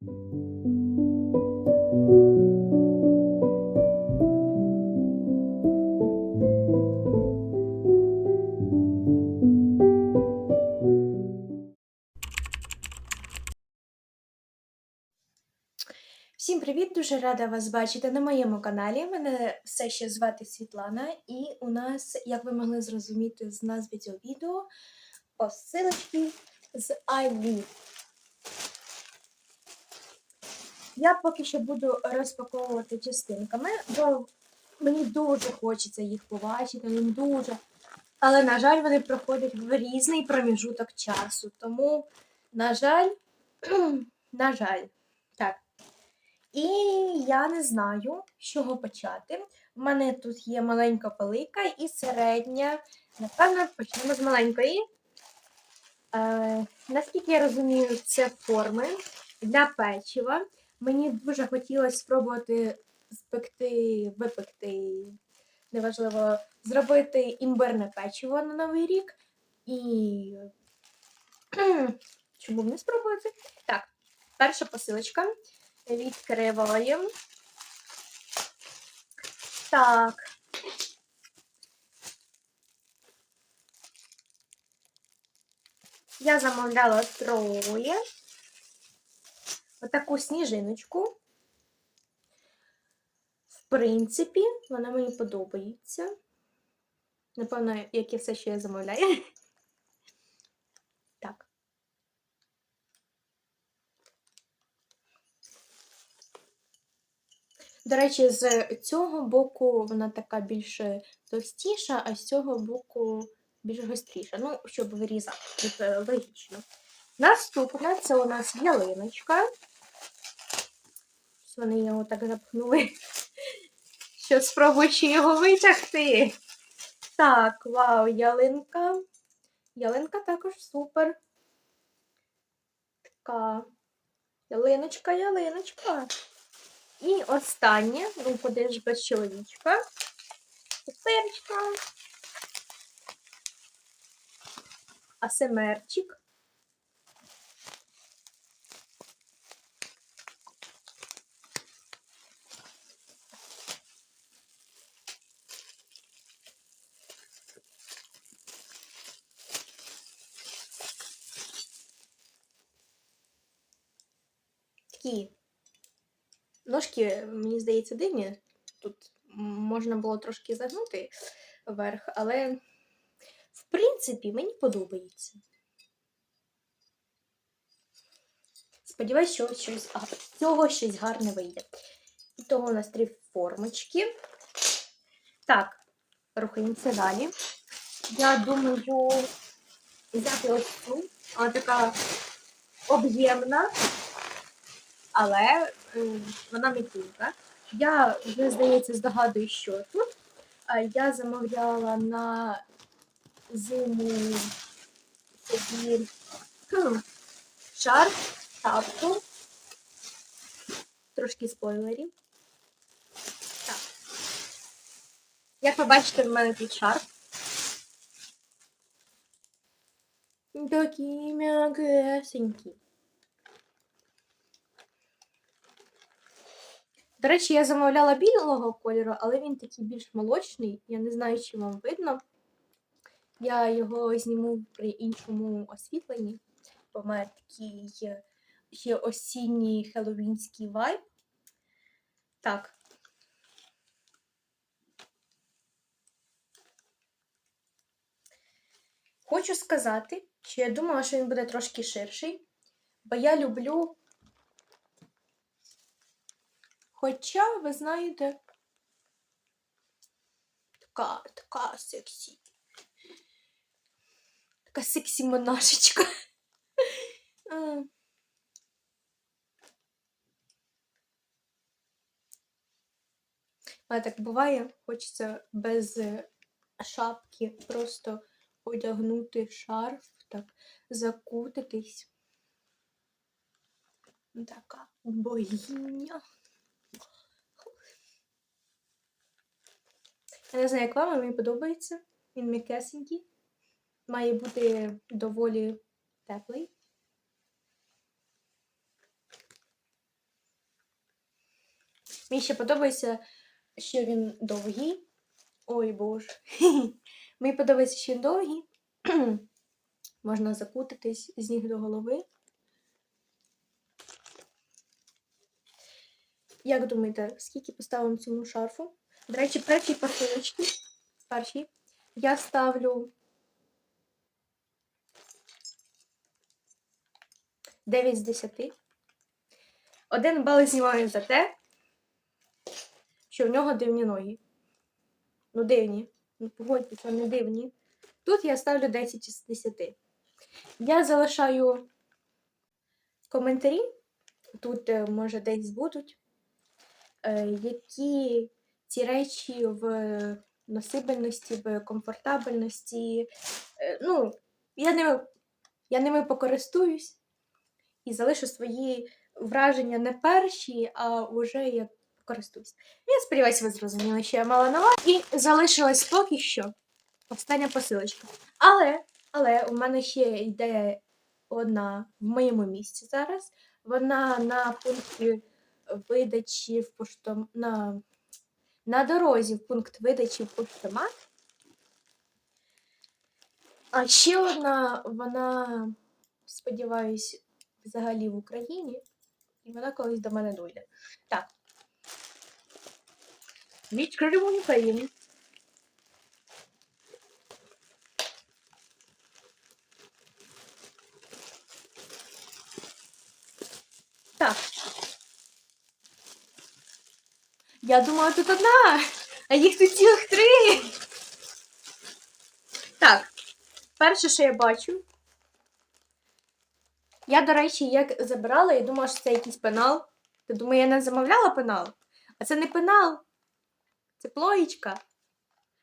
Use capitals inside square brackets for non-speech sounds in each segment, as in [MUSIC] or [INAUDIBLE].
Всім привіт! Дуже рада вас бачити на моєму каналі. Мене все ще звати Світлана, і у нас, як ви могли зрозуміти з назви цього відео, посилочки з iLive. Я поки що буду розпаковувати частинками, бо мені дуже хочеться їх побачити, ну дуже. Але, на жаль, вони проходять в різний проміжуток часу. Тому, на жаль, [CLEARS THROAT] на жаль, так. І я не знаю, з чого почати. У мене тут є маленька велика і середня. Напевно, почнемо з маленької. Е, наскільки я розумію, це форми для печива. Мені дуже хотілося спробувати спекти, випекти, неважливо, зробити імбирне печиво на Новий рік. І [CLEARS THROAT] чому б не спробувати? Так, перша посилочка. Відкриваємо. Так. Я замовляла троє. Отаку сніжиночку. В принципі, вона мені подобається. Напевно, як і все, що я замовляю. [LAUGHS] Так. До речі, з цього боку вона така більш товстіша, а з цього боку більш гостріша. Ну, щоб вирізати, це логічно. Наступна це у нас ялиночка. Вони його так запхнули, що спробуючи його витягти. Так, вау, ялинка. Ялинка також супер. Така ялиночка, ялиночка. І останнє, ну ж без чоловічка. Пупирочка. Асемерчик. Такі Ножки, мені здається, дивні. Тут можна було трошки загнути вверх, але, в принципі, мені подобається. Сподіваюсь, що щось, а, цього щось гарне вийде. І того у нас три формочки. Так, рухаємося далі. Я думаю, взяти ось цю. Вона така об'ємна, але вона м'якенька. Я вже, здається, здогадую, що тут. Я замовляла на зиму собі шарф, шапку. Трошки спойлерів. Так. Як ви бачите, в мене тут шарф. Такі м'якесенькі. До речі, я замовляла білого кольору, але він такий більш молочний. Я не знаю, чи вам видно. Я його зніму при іншому освітленні, бо має такий ще осінній хеллоуінський вайб. Так. Хочу сказати, що я думала, що він буде трошки ширший, бо я люблю Хоча, ви знаєте, така, така сексі. Така сексі монашечка. [LAUGHS] Але так буває, хочеться без шапки просто одягнути шарф, так, закутитись. Така богиня. Я не знаю, як вам, мені подобається. Він м'якесенький. Має бути доволі теплий. Мені ще подобається, що він довгий. Ой боже. [LAUGHS] Мені подобається, що він довгий. [CLEARS THROAT] Можна закутатись з ніг до голови. Як думаєте, скільки поставимо цьому шарфу? До речі, перші посилочки. Перші. Я ставлю 9 з 10. Один бал знімаю за те, що в нього дивні ноги. Ну, дивні. Ну, погодьтеся, вони дивні. Тут я ставлю 10 з 10. Я залишаю коментарі. Тут, е, може, десь будуть, е, які ці речі в носибельності, в комфортабельності. е, Ну, я ними, я ними покористуюсь і залишу свої враження не перші, а вже я користуюсь. Я сподіваюся, ви зрозуміли, що я мала увазі. І залишилась поки що остання посилочка. Але, але у мене ще йде одна в моєму місці зараз. Вона на пункті видачі в поштом... на... на дорозі в пункт видачі поштомат. А ще одна, вона, сподіваюсь, взагалі в Україні. І вона колись до мене дойде. Так. Відкриємо Україну. Так. Я думала, тут одна, а їх тут цілих три. Так, перше, що я бачу. Я, до речі, як забирала, я думала, що це якийсь пенал. Ти думаю, я не замовляла пенал? А це не пенал. Це плоєчка.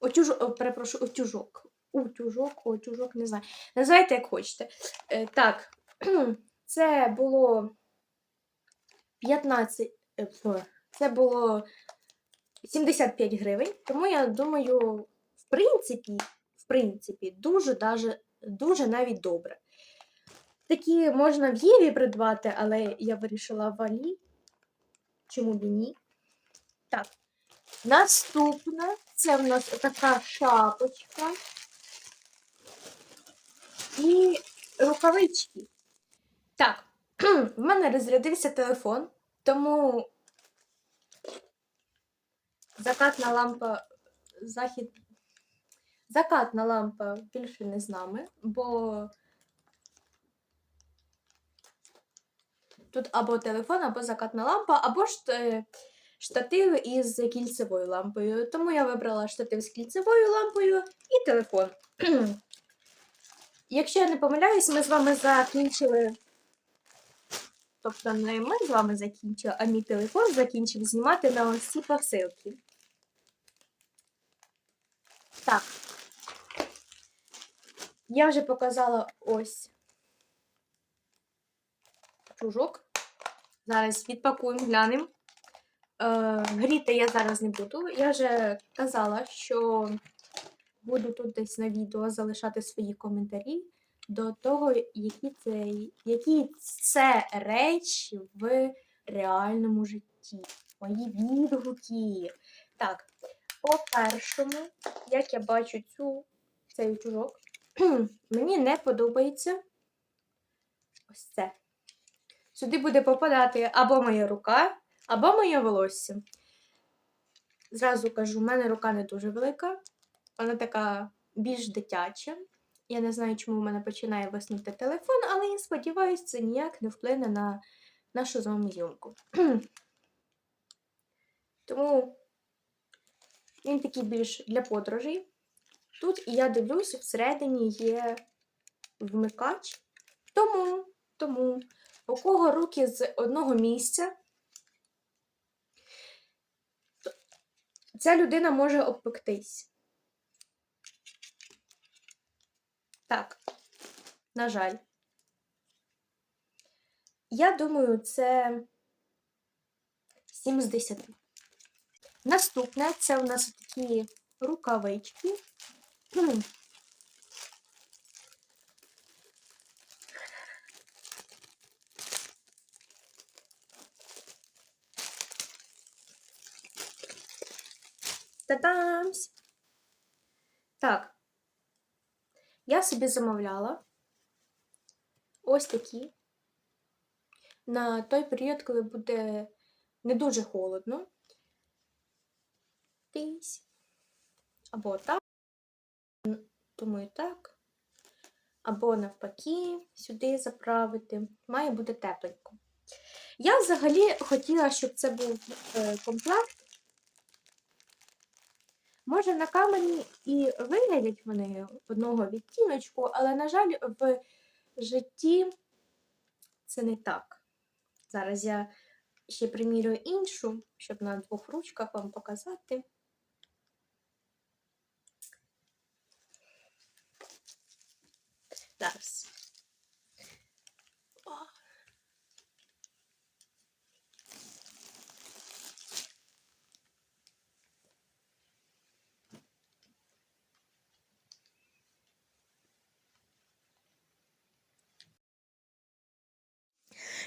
Отюжок, перепрошую, отюжок. Утюжок, отюжок, не знаю. Називайте, як хочете. Е, так, [CLEARS THROAT] це було 15. Це було 75 гривень. Тому я думаю, в принципі, в принципі, дуже даже, дуже навіть добре. Такі можна в Єві придбати, але я вирішила в Алі. Чому б і ні? Так. Наступна це в нас така шапочка і рукавички. Так, [CLEARS THROAT] в мене розрядився телефон, тому закатна лампа, захід. Закатна лампа більше не з нами, бо тут або телефон, або закатна лампа, або ж е, штатив із кільцевою лампою. Тому я вибрала штатив з кільцевою лампою і телефон. [CLEARS THROAT] Якщо я не помиляюсь, ми з вами закінчили. Тобто не ми з вами закінчили, а мій телефон закінчив знімати на ці посилки. Так. Я вже показала ось чужок. Зараз відпакуємо, глянемо. Е, гріти я зараз не буду. Я вже казала, що буду тут десь на відео залишати свої коментарі до того, які це, які це речі в реальному житті. Мої відгуки. Так, по-першому, як я бачу цю, цей чужок, [CLEARS THROAT] мені не подобається ось це. Сюди буде попадати або моя рука, або моє волосся. Зразу кажу, в мене рука не дуже велика, вона така більш дитяча. Я не знаю, чому в мене починає виснути телефон, але я сподіваюся, це ніяк не вплине на нашу з вами зйомку. Тому він такий більш для подорожей. Тут я дивлюся, всередині є вмикач. Тому, тому, у кого руки з одного місця, ця людина може обпектись. Так, на жаль. Я думаю, це 7 з 10. Наступне це у нас такі рукавички. Та-дамсь! Так. Я собі замовляла ось такі. На той період, коли буде не дуже холодно. Десь. Або так. Думаю, так. Або навпаки, сюди заправити. Має бути тепленько. Я взагалі хотіла, щоб це був е, комплект. Може, на камені і виглядять вони одного відтіночку, але, на жаль, в житті це не так. Зараз я ще примірюю іншу, щоб на двох ручках вам показати. Зараз.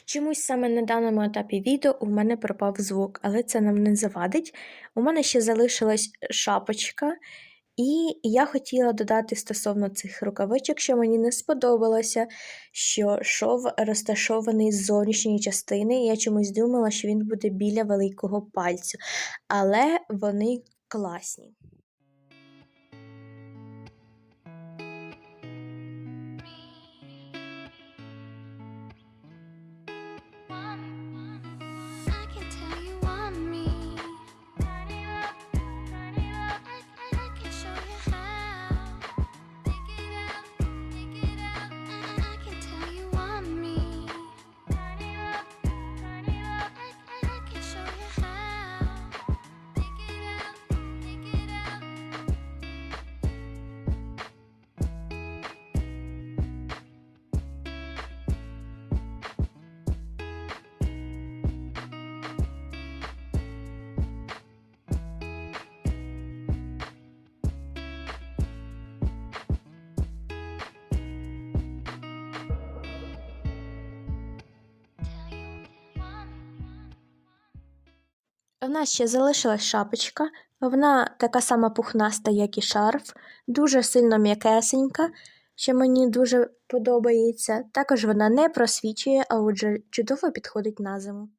Чомусь саме на даному етапі відео у мене пропав звук, але це нам не завадить. У мене ще залишилась шапочка, і я хотіла додати стосовно цих рукавичок, що мені не сподобалося, що шов розташований з зовнішньої частини. Я чомусь думала, що він буде біля великого пальцю, але вони класні. В нас ще залишилась шапочка, вона така сама пухнаста, як і шарф, дуже сильно м'якесенька, що мені дуже подобається. Також вона не просвічує, а отже чудово підходить на зиму.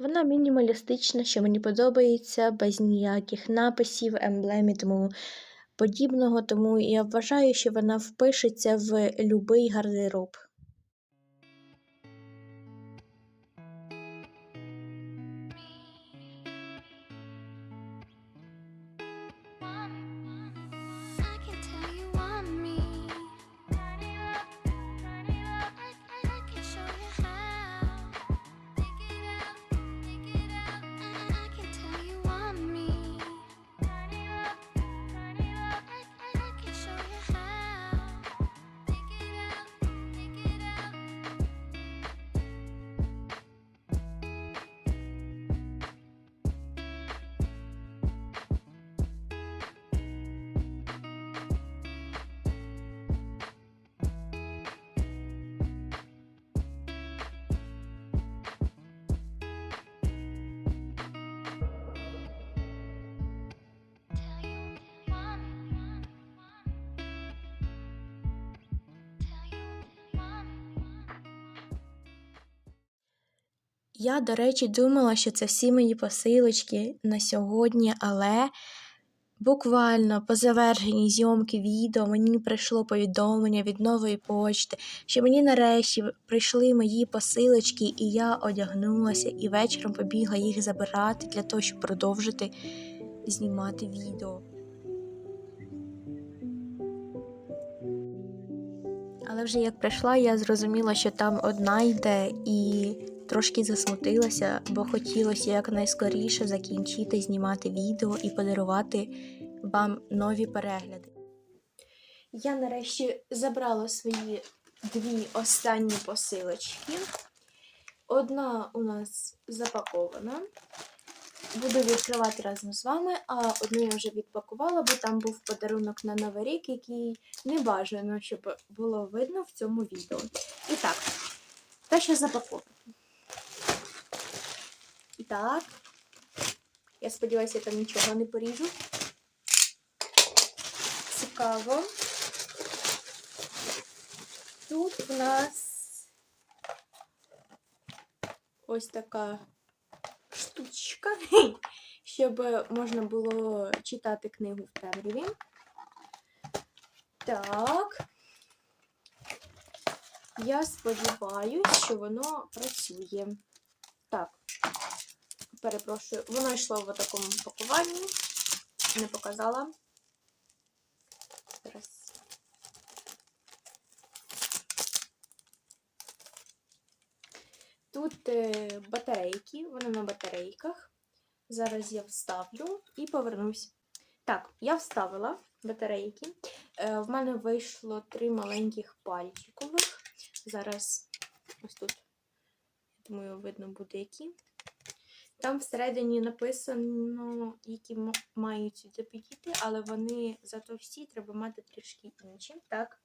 Вона мінімалістична, що мені подобається, без ніяких написів, емблем і тому подібного, тому я вважаю, що вона впишеться в любий гардероб. Я, до речі, думала, що це всі мої посилочки на сьогодні, але буквально по завершенні зйомки відео мені прийшло повідомлення від нової почти, що мені нарешті прийшли мої посилочки, і я одягнулася і вечором побігла їх забирати для того, щоб продовжити знімати відео. Але вже як прийшла, я зрозуміла, що там одна йде і трошки засмутилася, бо хотілося якнайскоріше закінчити знімати відео і подарувати вам нові перегляди. Я нарешті забрала свої дві останні посилочки. Одна у нас запакована. Буду відкривати разом з вами, а одну я вже відпакувала, бо там був подарунок на Новий рік, який не бажано, щоб було видно в цьому відео. І так, те, що запаковано. І так. Я сподіваюся, я там нічого не поріжу. Цікаво. Тут в нас ось така штучка, [LAUGHS] щоб можна було читати книгу в темряві. Так. Я сподіваюся, що воно працює. Так. Перепрошую, воно йшло в такому пакуванні. Не показала. Зараз. Тут е, батарейки, вони на батарейках. Зараз я вставлю і повернусь. Так, я вставила батарейки. Е, в мене вийшло три маленьких пальчикових. Зараз ось тут, думаю, видно буде які. Там всередині написано, які мають сюди підійти, але вони зато всі треба мати трішки інші. Так.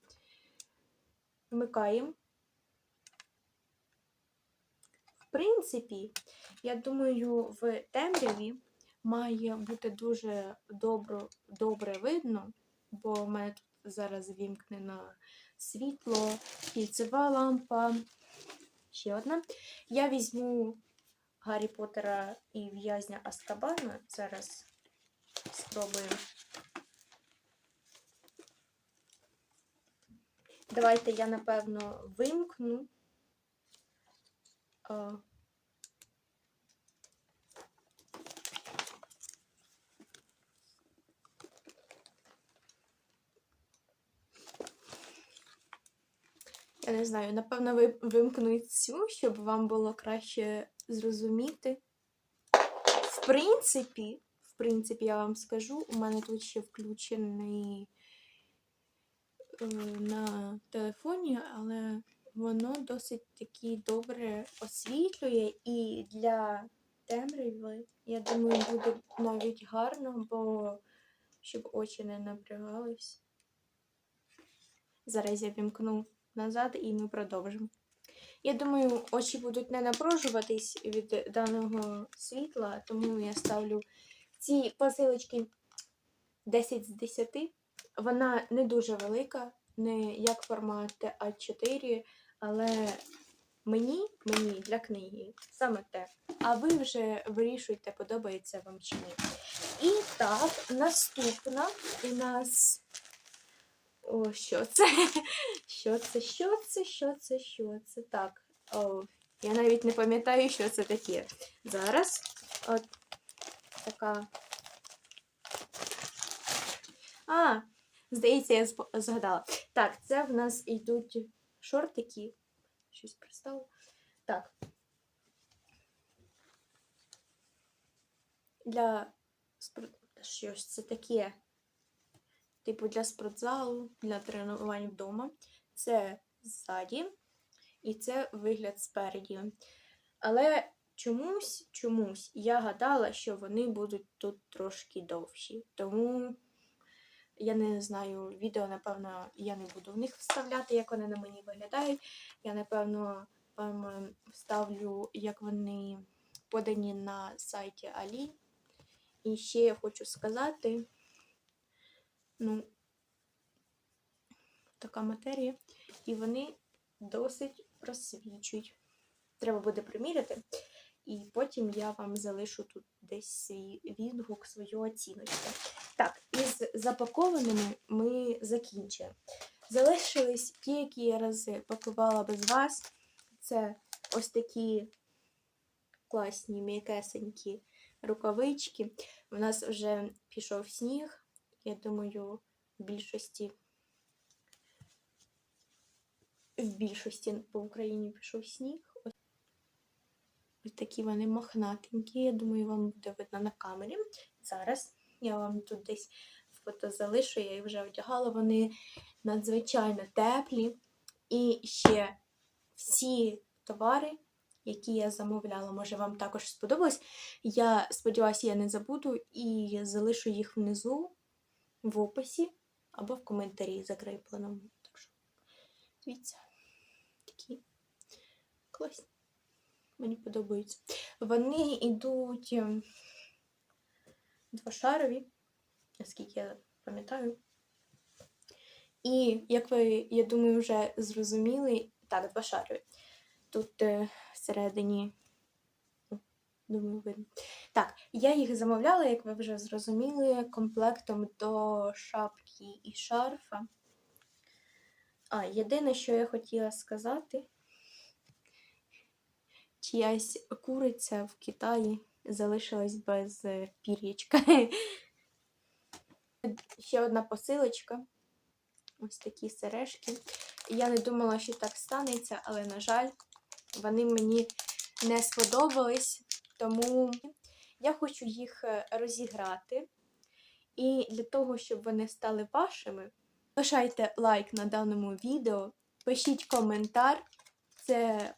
Вмикаємо. В принципі, я думаю, в темряві має бути дуже добро, добре видно, бо в мене тут зараз вімкнено світло, кільцева лампа. Ще одна. Я візьму Гаррі Поттера і в'язня Аскабана. Зараз спробуємо. Давайте я, напевно, вимкну. А, Я не знаю, напевно, ви вимкну цю, щоб вам було краще зрозуміти. В принципі, в принципі, я вам скажу, у мене тут ще включений е, на телефоні, але воно досить таки добре освітлює і для темряви, я думаю, буде навіть гарно, бо щоб очі не напрягались. Зараз я вімкну назад і ми продовжимо. Я думаю, очі будуть не напружуватись від даного світла, тому я ставлю ці посилочки 10 з 10. Вона не дуже велика, не як формат А4, але мені, мені для книги саме те. А ви вже вирішуйте, подобається вам чи ні. І так, наступна у нас. О, що це? [LAUGHS] Що це? Що це? Що це? Що це? Так. О, я навіть не пам'ятаю, що це таке. Зараз от така. А, здається, я згадала. Так, це в нас йдуть шортики. Щось пристало. Так. Для спор- щось це таке типу для спортзалу, для тренувань вдома. Це ззаді і це вигляд спереді. Але чомусь, чомусь я гадала, що вони будуть тут трошки довші. Тому я не знаю, відео, напевно, я не буду в них вставляти, як вони на мені виглядають. Я, напевно, вставлю, як вони подані на сайті Алі. І ще я хочу сказати, ну, така матерія, і вони досить просвічують. Треба буде приміряти, і потім я вам залишу тут десь свій відгук, свою оціночку. Так, із запакованими ми закінчили. Залишились ті, які я рази пакувала без вас. Це ось такі класні, м'якесенькі рукавички. У нас вже пішов сніг. Я думаю, в більшості в більшості по Україні пішов сніг. Ось такі вони мохнатенькі. Я думаю, вам буде видно на камері. Зараз я вам тут десь фото залишу, я їх вже одягала. Вони надзвичайно теплі. І ще всі товари, які я замовляла, може вам також сподобалось. Я сподіваюся, я не забуду і залишу їх внизу в описі або в коментарі закріпленому. Так що, дивіться, такі класні. Мені подобаються. Вони йдуть ем, двошарові, наскільки я пам'ятаю. І, як ви, я думаю, вже зрозуміли, так, двошарові. Тут е, всередині, думаю, видно. Так, я їх замовляла, як ви вже зрозуміли, комплектом до шапки і шарфа. А, єдине, що я хотіла сказати, чиясь куриця в Китаї залишилась без е, пір'ячка. [LAUGHS] Ще одна посилочка. Ось такі сережки. Я не думала, що так станеться, але, на жаль, вони мені не сподобались, тому я хочу їх е, розіграти. І для того, щоб вони стали вашими, лишайте лайк на даному відео, пишіть коментар, це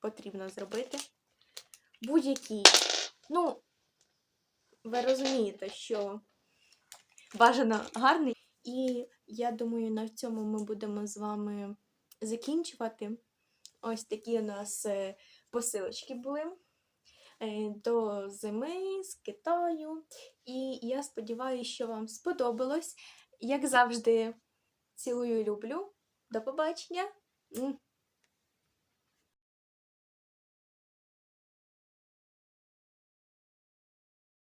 потрібно зробити. Будь-який. Ну, ви розумієте, що бажано гарний. І я думаю, на цьому ми будемо з вами закінчувати. Ось такі у нас е, посилочки були до зими з Китаю. І я сподіваюся, що вам сподобалось. Як завжди, цілую, люблю. До побачення!